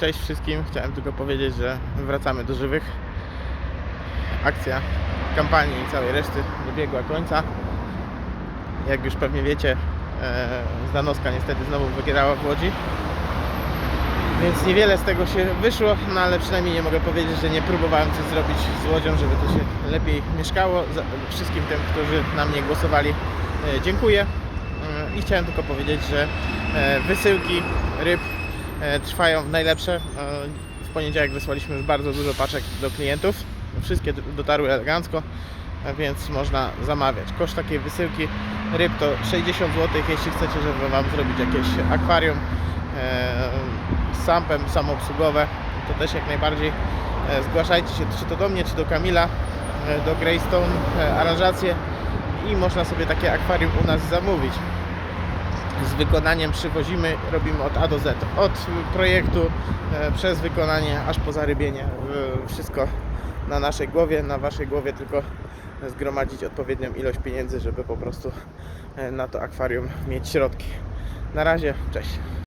Cześć wszystkim. Chciałem tylko powiedzieć, że wracamy do żywych. Akcja kampanii i całej reszty dobiegła końca. Jak już pewnie wiecie, e, Zdanowska niestety znowu wygrała w Łodzi. Więc niewiele z tego się wyszło, no ale przynajmniej nie mogę powiedzieć, że nie próbowałem coś zrobić z Łodzią, żeby tu się lepiej mieszkało. Wszystkim tym, którzy na mnie głosowali, e, dziękuję. E, I chciałem tylko powiedzieć, że wysyłki ryb trwają w najlepsze. E, W poniedziałek wysłaliśmy już bardzo dużo paczek do klientów. Wszystkie dotarły elegancko, e, więc można zamawiać. Koszt takiej wysyłki ryb to 60 zł, jeśli chcecie, żeby Wam zrobić jakieś akwarium e, z sampem samoobsługowe, to też jak najbardziej e, zgłaszajcie się, czy to do mnie, czy do Kamila, e, do Greystone e, aranżację i można sobie takie akwarium u nas zamówić z wykonaniem przywozimy, robimy od A do Z. Od projektu e, przez wykonanie aż po zarybienie. E, Wszystko na naszej głowie, na waszej głowie, tylko zgromadzić odpowiednią ilość pieniędzy, żeby po prostu e, na to akwarium mieć środki. Na razie, cześć.